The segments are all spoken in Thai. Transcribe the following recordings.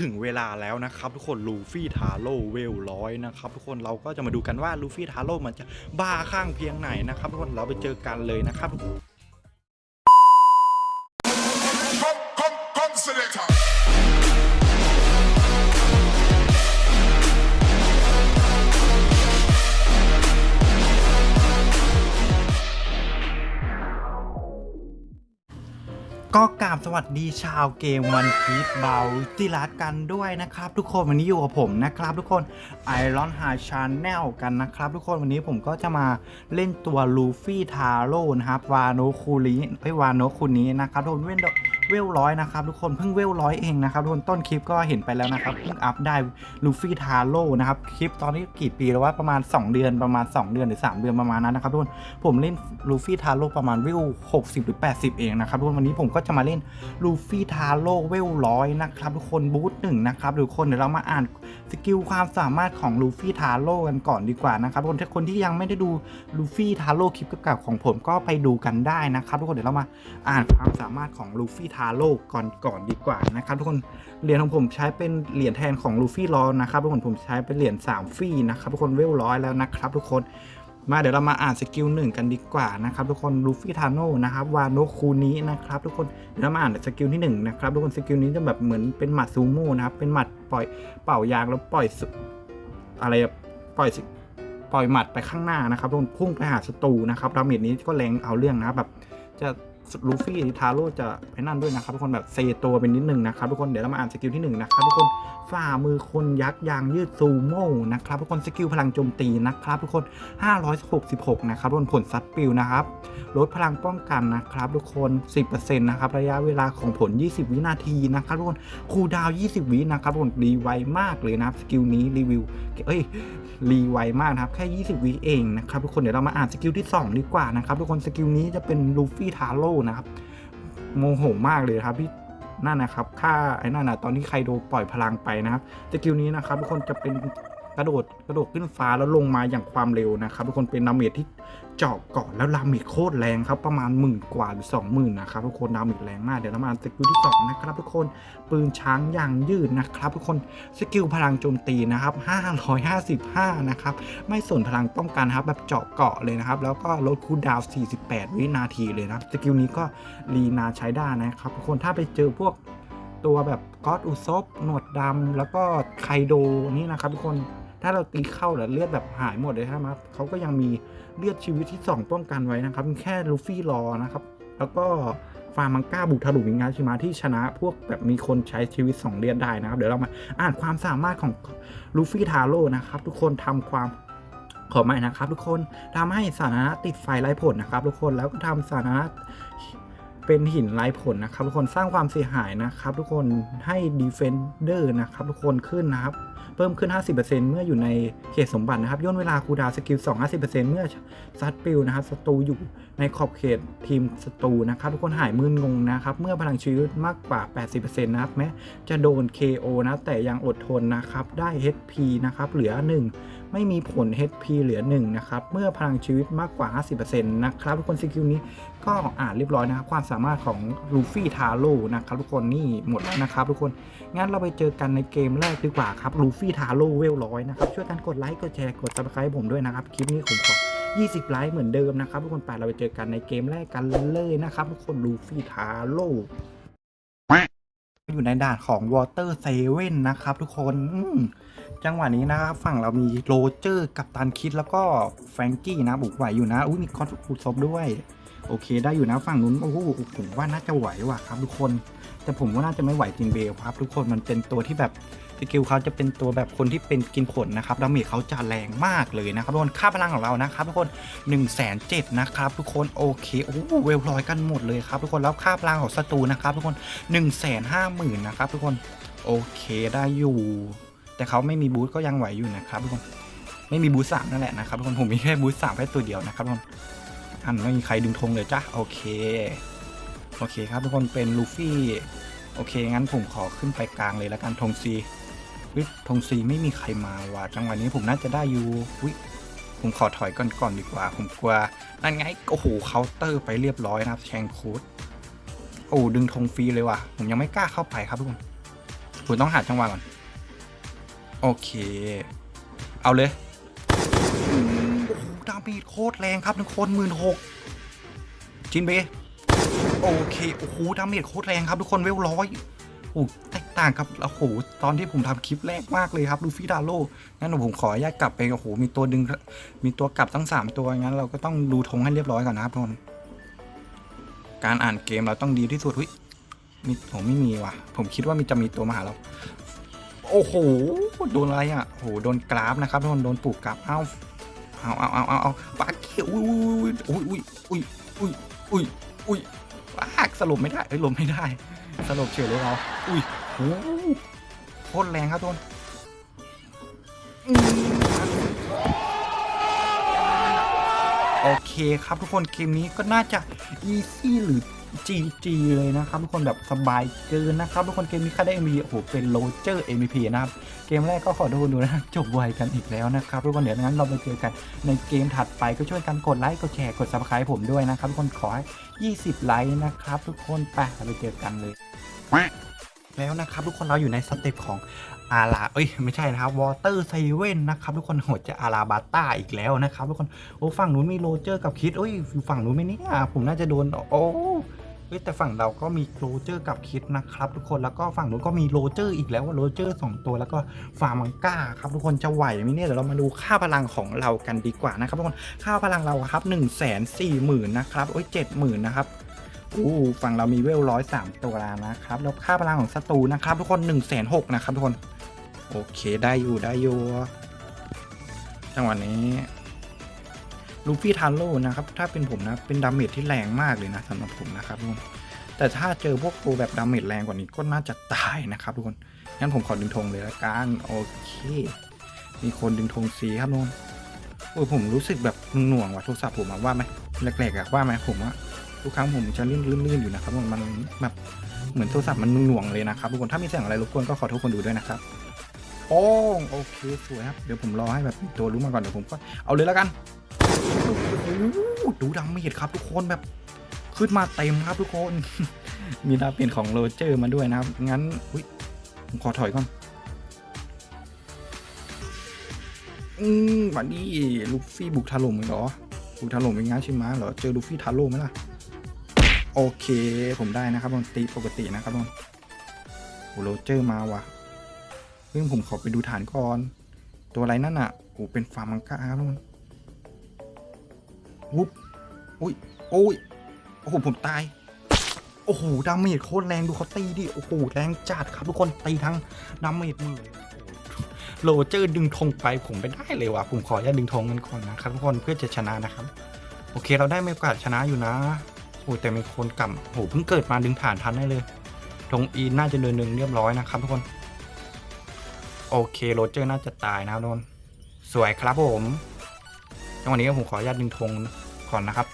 ถึงเวลาแล้วนะครับทุกคนลูฟี่ทาโร่เวลร้อยนะครับทุกคนเราก็จะมาดูกันว่าลูฟี่ทาโร่มันจะบ้าข้างเพียงไหนนะครับทุกคนเราไปเจอกันเลยนะครับ ก็กราบสวัสดีชาวเกมวันพีชเบาจิรัสกันด้วยนะครับ ทุกคนวันนี้อยู่กับผมนะครับ ทุกคน Iron High Channel กันนะครับ ทุกคนวันนี้ผมก็จะมาเล่นตัวลูฟี่ทาโร่นะครับวาโนคูริไอวาโนคูนี้นะครับทุกคนเว้น เวลร้อยนะครับทุกคนเพิ่งเวลร้อยเองนะครับทุกคนต้นคลิปก็เห็นไปแล้วนะครับเพิ่งอัพได้ลูฟี่ทาโร่นะครับคลิปตอนนี้กี่ปีแล้วว่าประมาณ 2 เดือนประมาณ 2 เดือนหรือ 3 เดือนประมาณนั้นนะครับทุกคนผมเล่นลูฟี่ทาโร่ประมาณเวล60 หรือ 80 เองนะครับทุกคนวันนี้ผมก็จะมาเล่นลูฟี่ทาโร่เวลร้อยนะครับทุกคนบูธหนึ่งนะครับทุกคนเดี๋ยวเรามาอ่านสกิลความสามารถของลูฟี่ทาโร่กันก่อนดีกว่านะครับทุกคนถ้าคนที่ยังไม่ได้ดูลูฟี่ทาโร่คลิปเก่าๆของผมก็ไปดูกันได้นะครับทุกคนเดี๋ยวเรามาอ่านความสามารถของลูฟี่ทาโร่ก่อนก่อนดีกว่านะครับทุกคนเหรียญของผมใช้เป็นเหรียญแทนของลูฟี่รอนะครับทุกคนผมใช้เป็นเหรียญ3ฟรีนะครับทุกคนเวลร้อยแล้วนะครับทุกคนมาเดี๋ยวเรามาอ่านสกิลหนึ่งกันดีกว่านะครับทุกคนลูฟี่ทาโน่นะครับวาโนคูนี้นะครับทุกคนเดี๋ยวเรามาอ่านสกิลที่หนึ่งนะครับทุกคนสกิลนี้จะแบบเหมือนเป็นหมัดซูโม่นะครับเป็นหมัดปล่อยเป่ายางแล้วปล่อยอะไรปล่อยปล่อยหมัดไปข้างหน้านะครับทุกคนพุ่งไปหาศัตรูนะครับดาเมจนี้ก็แรงเอาเรื่องนะแบบจะ ลูฟี่ทาโร่จะไปนั่นด้วยนะครับทุกคนแบบเซตัวเป็นนิดนึงนะครับทุกคนเดี๋ยวเรามาอ่านสกิลที่หนึ่งนะครับทุกคนฝ่ามือคนยักษ์ยางยืดซูโม่นะครับทุกคนสกิลพลังโจมตีนะครับทุกคน 566 นะครับรวมผลซัดปิวนะครับลดพลังป้องกันนะครับทุกคน 10%นะครับระยะเวลาของผล 20 วินาทีนะครับทุกคนคูลดาวน์20 วินะครับทุกคนรีไวมากเลยนะครับสกิลนี้รีวิวเอ้ยรีไวมากนะครับแค่ 20 วิเองนะครับทุกคนเดี๋ยวเรามาอ่านสกิลที่ 2 ดีกว่านะครับทุกคนสกิลนี้จะเป็นลูฟี่ทาโร่นะครับโมโหมากเลยครับพี่นั่นนะครับค่าไอ้นั่นนะตอนนี้ไคโดปล่อยพลังไปนะครับสกิลนี้นะครับทุกคนจะเป็น กระโดดกระโดดขึ้นฟ้าแล้วลงมาอย่างความเร็วนะครับทุกคนเป็นดาเมจที่เจาะเกาะแล้วดาเมจโคตรแรงครับประมาณหมื่นกว่าหรือสองหมื่นนะครับทุกคนดาเมจแรงมากเดี๋ยวเรามาอ่านสกิลที่สองนะครับทุกคนปืนช้างยางยืดนะครับทุกคนสกิลพลังโจมตีนะครับ555นะครับไม่ส่วนพลังป้องกันครับแบบเจาะเกาะเลยนะครับแล้วก็ลดคูลดาวน์48 วินาทีเลยนะสกิลนี้ก็รีนาใช้ได้นะครับทุกคนถ้าไปเจอพวกตัวแบบก็อดอุซบหนวดดำแล้วก็ไคโดนี่นะครับทุกคน ถ้าเราตีเข้าแล้วเลือดแบบหายหมดเลยครับเขาก็ยังมีเลือดชีวิตที่สองป้องกันไว้นะครับแค่ลูฟี่รอนะครับ แล้วก็ฟาร์มังก้าบุกถลุมิงาชิมาที่ชนะพวกแบบมีคนใช้ชีวิต 2เลือดได้นะครับ เดี๋ยวเรามาอ่านความสามารถของลูฟี่ทาโร่นะครับทุกคนทำความขอใหม่นะครับ ทุกคนทำให้สถานะติดไฟไร้ผลนะครับ ทุกคนแล้วก็ทำสถานะเป็นหินไร้ผลนะครับ ทุกคนสร้างความเสียหายนะครับ ทุกคนให้ Defender นะครับ ทุกคนขึ้นนะครับ เพิ่มขึ้น 50%เมื่ออยู่ในเขตสมบัตินะครับย่นเวลาคูดาวสกิล2 50%เมื่อซัดปิวนะครับศัตรูอยู่ในขอบเขตทีมศัตรูนะครับทุกคนหายมึนงงนะครับ เมื่อพลังชีวิตมากกว่า 80%นะครับแม้จะโดน KO นะแต่ยังอดทนนะครับได้ HP นะครับเหลือ 1 ไม่มีผล HP เหลือ 1 นะครับ เมื่อพลังชีวิตมากกว่า 50%นะครับทุกคนสกิลนี้ ก็อ่านเรียบร้อยนะครับความสามารถของลูฟี่ทาโร่นะครับทุกคนนี่หมดแล้วนะครับทุกคนงั้นเราไปเจอกันในเกมแรกดีกว่าครับลูฟี่ทาโร่เวลร้อยนะครับช่วยกันกดไลค์กดแชร์กด subscribe ผมด้วยนะครับคลิปนี้ผมขอ20 ไลค์เหมือนเดิมนะครับทุกคนไปเราไปเจอกันในเกมแรกกันเลยนะครับทุกคนลูฟี่ทาโร่อยู่ในด่านของ Water s e v e n นะครับทุกคนจังหวะนี้นะครับฝั่งเรามีโรเจอร์ กับตันคิดแล้วก็แฟรงกี้นะบุกไหวอยู่นะ อุ้ยมีคอนฟูซบด้วย โอเค ได้อยู่นะฝั่งนู้นโอ้โหผมว่าน่าจะไหวว่ะครับทุกคน แต่ผมว่าน่าจะไม่ไหวจริงเบลครับ ทุกคนมันเป็นตัวที่แบบสกิลเขาจะเป็นตัวแบบคนที่เป็นกินผลนะครับดาเมจเขาจะแรงมากเลยนะครับทุกคนค่าพลังของเรานะครับทุกคน1นึ่งแสนเจ็ดนะครับทุกคนโอเคโอ้โหเวลลอยกันหมดเลยครับทุกคนแล้วค่าพลังของศัตรูนะครับทุกคน1นึ่งแสนห้าหมื่นนะครับทุกคนโอเคได้อยู่ แต่เขาไม่มีบูทก็ยังไหวอยู่นะครับทุกคนไม่มีบูทสามนั่นแหละนะครับทุกคนผมมีแค่บูทสามแค่ตัวเดียวนะครับทุกคน อันไม่มีใครดึงธงเลยจ้ะโอเค โอเคครับทุกคนเป็นลูฟี่ โอเค งั้นผมขอขึ้นไปกลางเลยแล้วกันธงซีวิธงซีไม่มีใครมาว่ะจังหวะนี้ผมน่าจะได้อยู่วิผมขอถอยก่อนก่อนดีกว่า ผมกลัวนั่นไงโอ้โหเคาน์เตอร์ไปเรียบร้อยนะครับแชงคูดโอ้ดึงธงฟรีเลยว่ะ ผมยังไม่กล้าเข้าไปครับทุกคนผมต้องหาจังหวะก่อน โอเค เอาเลย ดาเมจโคตรแรงครับทุกคนหมื่นหกจินเบโอเคโอ้โหดาเมจโคตรแรงครับทุกคนเวลร้อยโอ้แตกต่างกับโอ้โหตอนที่ผมทำคลิปแรกมากเลยครับลูฟี่ดาโลงั้นผมขออนุญาตกลับไปโอ้โหมีตัวดึงมีตัวกลับตั้ง 3 ตัวงั้นเราก็ต้องดูธงให้เรียบร้อยก่อนนะครับทุกคนการอ่านเกมเราต้องดีที่สุดวิมีผมไม่มีว่ะ ผมคิดว่ามีจะมีตัวมาหาเรา โอ้โห โดนอะไรอะโอ้โหโดนกราฟนะครับทุกคน โดนปลูกกราฟ เอ้า เอาเอาเอาเอาเอาปากเกี้ยวอุ้ยอุ้ยอุ้ยอุ้ยอุ้ยอุ้ยอุ้ยปากสลบไม่ได้เอ้ยลมไม่ได้สลบเฉยเลยเราอุ้ยโอ้โหโคตรแรงครับทุกคนโอเคครับทุกคนเกมนี้ก็น่าจะ easy หรือ GG เลยนะครับทุกคนแบบสบายเกินนะครับทุกคนเกมนี้ค่าได้ MVP โอ้โหเป็นโรเจอร์ MVP นะครับเกมแรกก็ขอโทษดูนะจบไวกันอีกแล้วนะครับทุกคนเดี๋ยวงั้นเราไปเจอกันในเกมถัดไปก็ช่วยกันกดไลค์กดแชร์กด subscribe ผมด้วยนะครับทุกคนขอให้20 ไลค์นะครับทุกคนไปไปเจอกันเลยแล้วนะครับทุกคนเราอยู่ในสเต็ปของ อาราเอ้ยไม่ใช่นะครับวอเตอร์ไซเว่นนะครับทุกคนโหดจะอาราบาต้าอีกแล้วนะครับทุกคนโอ้ฝั่งนู้นมีโรเจอร์กับคิดเอ้ยฝั่งนู้นไม่นี่ยผมน่าจะโดนโอ้เฮ้ยแต่ฝั่งเราก็มีโรเจอร์กับคิดนะครับทุกคนแล้วก็ฝั่งนู้นก็มีโรเจอร์อีกแล้วว่าโรเจอร์สองตัวแล้วก็ฟาร์มังก้าครับทุกคนจะไหวไหมเนี่ยเดี๋ยวเรามาดูค่าพลังของเรากันดีกว่านะครับทุกคนค่าพลังเราครับ1นึ่งแสนสี่หมื่นนะครับโอ้ยเจ็ดหมื่นนะครับอู้ฝั่งเรามีเวลร้อยสามตัวแล้วนะครับแล้วค่าพลังของศัตรูนะครับทุกคน1นึ่งแสนหกนะครับทุกคน โอเคได้อยู่ได้อยู่จังหวะนี้ลูฟี่ทาโร่นะครับ ถ้าเป็นผมนะ เป็นดาเมจที่แรงมากเลยนะสำหรับผมนะครับทุกคนแต่ถ้าเจอพวกตัวแบบดาเมจแรงกว่านี้ก็น่าจะตายนะครับทุกคนงั้นผมขอดึงธงเลยละกันโอเค มีคนดึงธงสีครับทุกคนโอ้ยผมรู้สึกแบบหน่วงว่ะโทรศัพท์ผมอะว่าไหมแรกๆอะว่าไหมผมว่าทุกครั้งผมจะลื่นลื่นๆอยู่นะครับมันแบบเหมือนโทรศัพท์มันหน่วงๆเลยนะครับทุกคนถ้ามีเสียงอะไรรบกวนก็ขอโทษคนดูด้วยนะครับ โอ้โอเคสวยครับ เดี๋ยวผมรอให้แบบตัวรู้มาก่อนเดี๋ยวผมก็เอาเลยแล้วกันโอ้โหดูดาเมจครับทุกคนแบบขึ้นมาเต็มครับทุกคน มีดาเมจของโรเจอร์มาด้วยนะครับ งั้นอุ้ยผมขอถอยก่อน อืมวันนี้ลูฟี่บุกถล่มเหรอ บุกถล่มเป็นงั้นใช่ไหมเหรอ เจอลูฟี่ทาโร่ไหมล่ะ โอเค ผมได้นะครับผมตีปกตินะครับผมโอ้โรเจอร์มาว่ะ พิ่งผมขอไปดูฐานก่อน ตัวอะไรนั่นอะโอ้เป็นฟาร์มมังกาครับทุกคนวุบอุ้ยโอ้ยโอ้โหผมตาย โอ้โหดาเมจโคตรแรงดูเขาตีดิโอ้โหแรงจัดครับทุกคนตีทั้งดาเมจมือโรเจอร์ดึงธงไปผมไปได้เลยว่ะผมขออนุญาตดึงธงกันก่อนนะครับทุกคนเพื่อจะชนะนะครับ โอเคเราได้มีโอกาสชนะอยู่นะโอ้แต่มีคนกลับโหเพิ่งเกิดมาดึงฐานทันได้เลยธงอีน่าจะเดินหนึ่งเรียบร้อยนะครับทุกคน โอเคโรเจอร์น่าจะตายนะครับทุกคนสวยครับผมจังหวะนี้ผมขออนุญาตดึงธงก่อนนะครับ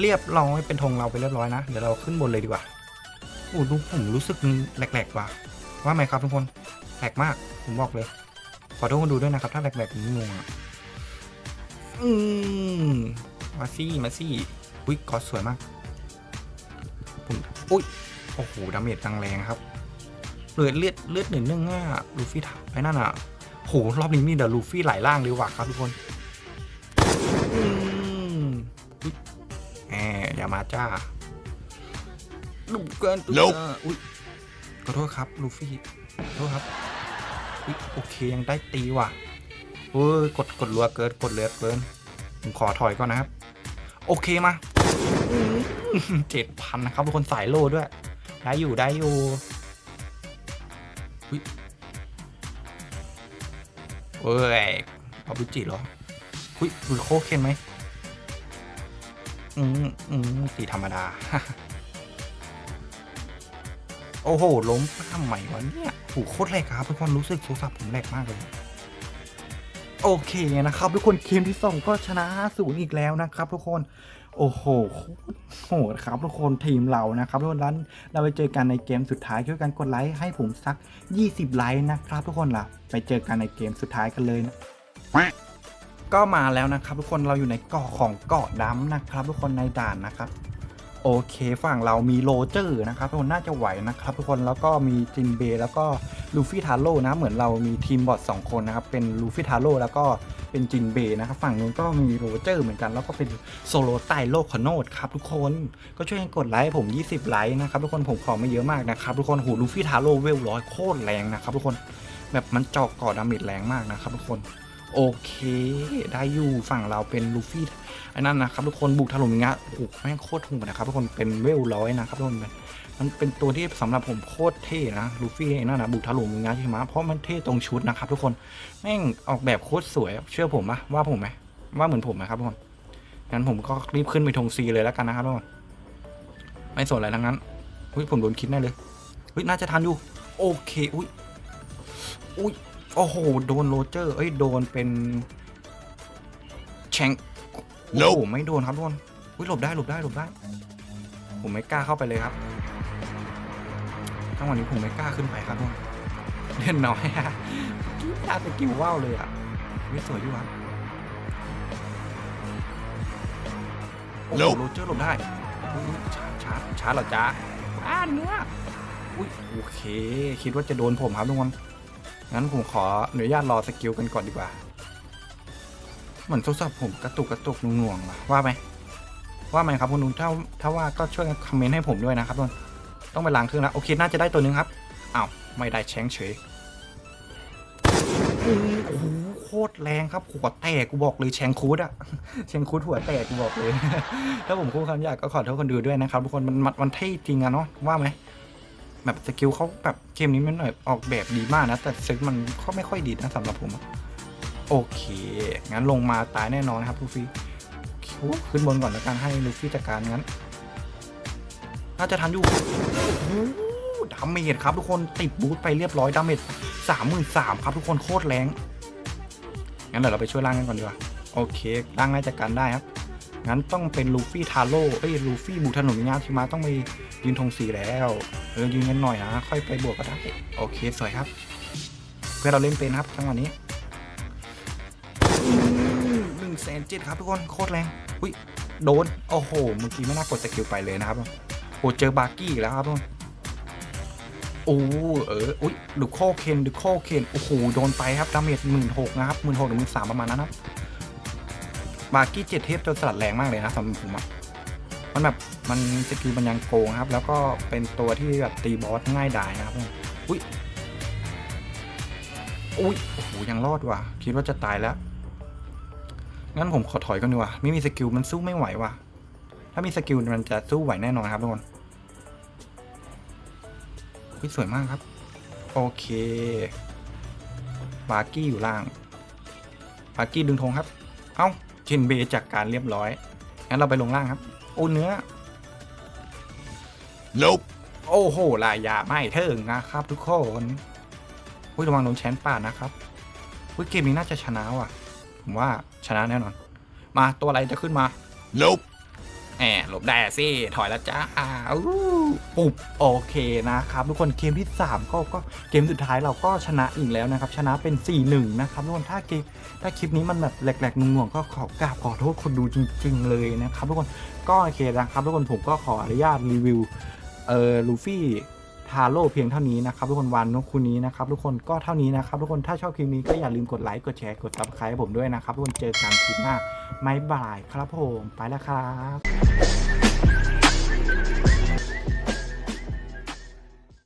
เรียบร้อยเป็นธงเราไปเรียบร้อยนะ เดี๋ยวเราขึ้นบนเลยดีกว่าโอ้ดูผมรู้สึกแหลกๆว่ะว่าไหมครับทุกคนแหลกมากผมบอกเลย ขอโทษคนดูด้วยนะครับ ถ้าแหลกๆผมงงอืมมาซี่มาซี่อุ้ยกอดสวยมากผมอุ้ยโอ้โหดาเมจตังแรงครับ เลือดเลือดเลือดหนึ่งเนื่องง่าลูฟี่ถักไอ้นั่นอะโหรอบนี้มีเดอะลูฟี่หลายร่างเลยว่ะครับทุกคนอืมอุ๊ยแหมอย่ามาจ้าดุเกินตัว Nope อุ้ยขอโทษครับลูฟี่ขอโทษครับอุ๊ยโอเคยังได้ตีว่ะเฮ้ยกดกดรัวเกินกดเลือดเกินผมขอถอยก่อนนะครับ โอเคมาเจ็ดพันนะครับทุกคนสายโลด้วย ได้อยู่ได้อยู่อุ๊ย เว้ยเอาบุจิเหรอหุยดูโคเคนไหมอืมอืมตีธรรมดา โอ้โห ล้มป้ามใหม่วะเนี่ย ผูกโคตรแรกครับเพื่อนรู้สึกโทรศัพท์ผมแรกมากเลย โอเคนะครับทุกคนเกมที่สองก็ชนะศูอีกแล้วนะครับทุกคนโอ้โหโหดครับทุกคนทีมเรานะครับทุกคนนั้นเราไปเจอกันในเกมสุดท้ายช่วยกันกดไลค์ให้ผมสัก 20 ไลค์นะครับ ทุกคนล่ะ ไปเจอกันในเกมสุดท้ายกันเลยนะก็มาแล้วนะครับ ทุกคนเราอยู่ในเกาะของเกาะดำนะครับ ทุกคนในด่านนะครับ โอเคฝั่งเรามีโรเจอร์นะครับทุกคนน่าจะไหวนะครับทุกคนแล้วก็มีจินเบย์แล้วก็ลูฟี่ทาโร่นะเหมือนเรามีทีมบอทสองคนนะครับเป็นลูฟี่ทาโร่แล้วก็เป็นจินเบย์นะครับฝั่งนู้นก็มีโรเจอร์เหมือนกันแล้วก็เป็นโซโลไตโลคอนโนดครับทุกคนก็ช่วยกันกดไลค์ให้ผม 20 ไลค์นะครับทุกคนผมขอไม่เยอะมากนะครับทุกคนหูลูฟี่ทาโร่เวลร้อยโคตรแรงนะครับทุกคนแบบมันจอกก่อดาเมจแรงมากนะครับทุกคน โอเค ได้อยู่ฝั่งเราเป็นลูฟี่ไอ้นั่นนะครับทุกคนบุกถล่มอย่างเงี้ยโอ้โหแม่งโคตรถูกนะครับทุกคนเป็นเวลร้อยนะครับทุกคนมันเป็นตัวที่สำหรับผมโคตรเท่นะลูฟี่ไอ้นั่นนะบุกถล่มอย่างเงี้ยใช่ไหมเพราะมันเท่ตรงชุดนะครับทุกคนแม่งออกแบบโคตรสวยเชื่อผมปะว่าผมไหมว่าเหมือนผมไหมครับทุกคนงั้นผมก็รีบขึ้นไปธงซีเลยแล้วกันนะครับทุกคนไม่สนอะไรทั้งนั้นอุ้ยผมโดนคิดแน่เลยอุ้ยน่าจะทันอยู่ โอเค อุ้ยอุ้ย โอ้โห โดนโรเจอร์ เอ้ย โดนเป็นแชงโอ้โหไม่โดนครับทุกคนอุ้ยหลบได้หลบได้หลบได้ ผมไม่กล้าเข้าไปเลยครับทั้งวันนี้ผมไม่กล้าขึ้นไปครับทุกคนเล่นน้อยฮะกิ้วตาสกิลว่าวเลยอะวิสวยอยู่ครับโอ้โหโรเจอร์หลบได้อุ๊ยชาร์จชาร์จชาร์จเหรอจ๊ะอ่าเนื้ออุ้ยโอเค คิดว่าจะโดนผมครับทุกคน งั้นผมขออนุญาตรอสกิลกันก่อนดีกว่า เหมือนโทรศัพท์ผมกระตุกกระตุกหน่วงๆว่ะว่าไหมว่าไหมครับคุณนุ้นถ้าถ้าว่าก็ช่วยคอมเมนต์ให้ผมด้วยนะครับทุกคนต้องไปล้างเครื่องแล้วโอเคน่าจะได้ตัวนึงครับอ้าวไม่ได้แชงเฉยโอ้โหโคตรแรงครับหัวแตกกูบอกเลยแชงคูดอะแชงคูดหัวแตกกูบอกเลย ถ้าผมพูดคำหยาบก็ขอโทษคนดูด้วยนะครับทุกคนมันมันมันเท่จริงอะเนาะว่าไหม แบบสกิลเขาแบบเกมนี้มันหน่อยออกแบบดีมากนะ แต่ซึกมันก็ไม่ค่อยดีนะสำหรับผมโอเค งั้นลงมาตายแน่นอนนะครับลูฟี่โอ้ขึ้นบนก่อนแล้วกันให้ลูฟี่จัดการงั้น น่าจะทันอยู่ดาเมจครับทุกคนติดบูทไปเรียบร้อยดาเมจสามหมื่นสามครับทุกคนโคตรแรงงั้นเดี๋ยวเราไปช่วยล่างกันก่อนดีกว่าโอเคล่างน่าจะกันได้ครับ งั้นต้องเป็นลูฟี่ทาโร่เอ้ยลูฟี่บูทนุนงาที่มาต้องไปยืนธงสีแล้วเออยืนกันหน่อยนะค่อยไปบวกก็ได้โอเคสวยครับ เพื่อเราเล่นเป็นครับทั้งวันนี้หนึ่งแสนเจ็ดครับทุกคนโคตรแรงอุ้ยโดนโอ้โหเมื่อกี้ไม่น่ากดสกิลไปเลยนะครับโอ้เจอบาร์กี้แล้วครับทุกคนโอ้เอออุ้ยดูโคเคนดูโคเคนโอ้โหโดนไปครับดาเมจหมื่นหกนะครับหมื่นหกหรือหมื่นสามประมาณนั้นครับ บากี้เจ็ดเทพจนสลัดแรงมากเลยนะสำหรับผมอะมันแบบมันสกิลมันยังโกงครับ แล้วก็เป็นตัวที่แบบตีบอสง่ายดายนะครับอุ้ยอุ้ยโอ้โหยังรอดว่ะคิดว่าจะตายแล้วงั้นผมขอถอยก่อนดีกว่าไม่มีสกิลมันสู้ไม่ไหวว่ะ ถ้ามีสกิลมันจะสู้ไหวแน่นอนครับทุกคนอุ้ยสวยมากครับ โอเคบาร์กี้อยู่ล่างบาร์กี้ดึงธงครับ เอ้า เชนเบย์จากการเรียบร้อย งั้นเราไปลงล่างครับ โอ้เนื้อ Nope. โอ้โหลายยาไม่เทิงนะครับ ทุกคนอุ้ยระวังโดนแชนป่าดนะครับอุ้ยเกมนี้น่าจะชนะว่ะ ผมว่าชนะแน่นอน มาตัวอะไรจะขึ้นมา Nope. แอบหลบได้สิ ถอยแล้วจ้าอู้ปุ๊บโอเคนะครับ ทุกคนเกมที่ 3 ก็ก็เกมสุดท้ายเราก็ชนะอีกแล้วนะครับ ชนะเป็น 4-1 นะครับทุกคนถ้าเกมถ้าคลิปนี้มันแบบแหลกๆหน่วงๆก็ขอกราบขอโทษคนดูจริง ๆ เลยนะครับทุกคนก็โอเคนะครับทุกคนผมก็ขออนุญาตรีวิวเอ่อลูฟี่ทาโร่เพียงเท่านี้นะครับทุกคนวันนกคูนี้นะครับทุกคนก็เท่านี้นะครับทุกคนถ้าชอบคลิปนี้ก็อย่าลืมกดไลค์กดแชร์กดซับสไครต์ให้ผมด้วยนะครับทุกคนเจอกันคลิปหน้า ไม่บายครับผมไปแล้วครับ